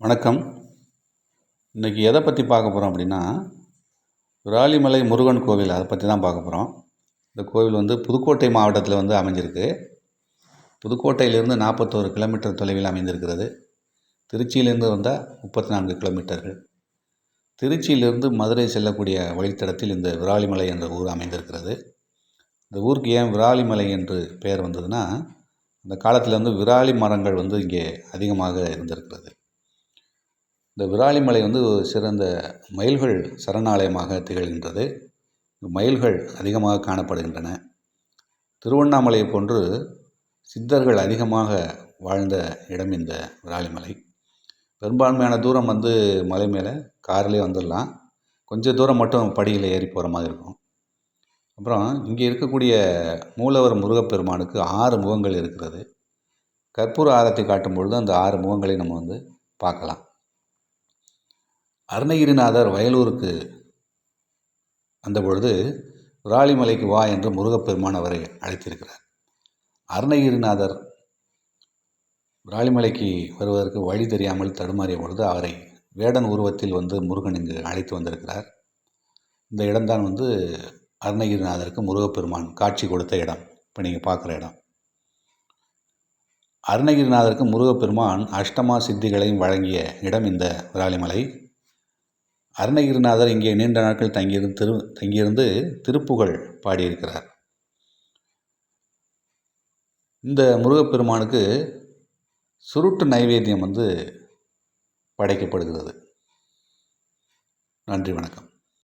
வணக்கம். இன்றைக்கி எதை பற்றி பார்க்க போகிறோம் அப்படின்னா விராலிமலை முருகன் கோவில் அதை பற்றி தான் பார்க்க போகிறோம் இந்த கோவில் வந்து புதுக்கோட்டை மாவட்டத்தில் வந்து அமைஞ்சிருக்கு. புதுக்கோட்டையிலிருந்து நாற்பத்தோரு கிலோமீட்டர் தொலைவில் அமைந்திருக்கிறது. திருச்சியிலேருந்து வந்தால் முப்பத்தி நான்கு கிலோமீட்டர்கள். திருச்சியிலிருந்து மதுரை செல்லக்கூடிய வழித்தடத்தில் இந்த விராலிமலை என்ற ஊர் அமைந்திருக்கிறது. இந்த ஊருக்கு ஏன் விராலிமலை என்று பெயர் வந்ததுன்னா அந்த காலத்தில் வந்து விராலி மரங்கள் வந்து இங்கே அதிகமாக இருந்திருக்கிறது. இந்த விராலிமலை வந்து ஒரு சிறந்த மயில்கள் சரணாலயமாக திகழ்கின்றது. மயில்கள் அதிகமாக காணப்படுகின்றன. திருவண்ணாமலை போன்று சித்தர்கள் அதிகமாக வாழ்ந்த இடம் இந்த விராலிமலை. பெரும்பான்மையான தூரம் வந்து மலை மேலே கார்லேயே வந்துடலாம் கொஞ்சம் தூரம் மட்டும் படியில் ஏறி போகிற மாதிரி இருக்கும். அப்புறம் இங்கே இருக்கக்கூடிய மூலவர் முருகப்பெருமானுக்கு ஆறு முகங்கள் இருக்கிறது. கற்பூர ஆரத்தை காட்டும் பொழுது அந்த ஆறு முகங்களை நம்ம வந்து பார்க்கலாம். அருணகிரிநாதர் வயலூருக்கு வந்தபொழுது விராலிமலைக்கு வா என்று முருகப்பெருமான் அவரை அழைத்திருக்கிறார். அருணகிரிநாதர் விராலிமலைக்கு வருவதற்கு வழி தெரியாமல் தடுமாறிய பொழுது அவரை வேடன் உருவத்தில் வந்து முருகன் இங்கு அழைத்து வந்திருக்கிறார். இந்த இடம்தான் வந்து அருணகிரிநாதருக்கு முருகப்பெருமான் காட்சி கொடுத்த இடம் இப்போ நீங்கள் பார்க்குற இடம். அருணகிரிநாதருக்கு முருகப்பெருமான் அஷ்டமா சித்திகளையும் வழங்கிய இடம் இந்த விராலிமலை அருணகிரிநாதர் இங்கே நீண்ட நாட்கள் தங்கியிருந்து திரு தங்கியிருந்து திருப்புகழ் பாடியிருக்கிறார். இந்த முருகப்பெருமானுக்கு சுருட்டு நைவேத்தியம் வந்து படைக்கப்படுகிறது. நன்றி வணக்கம்.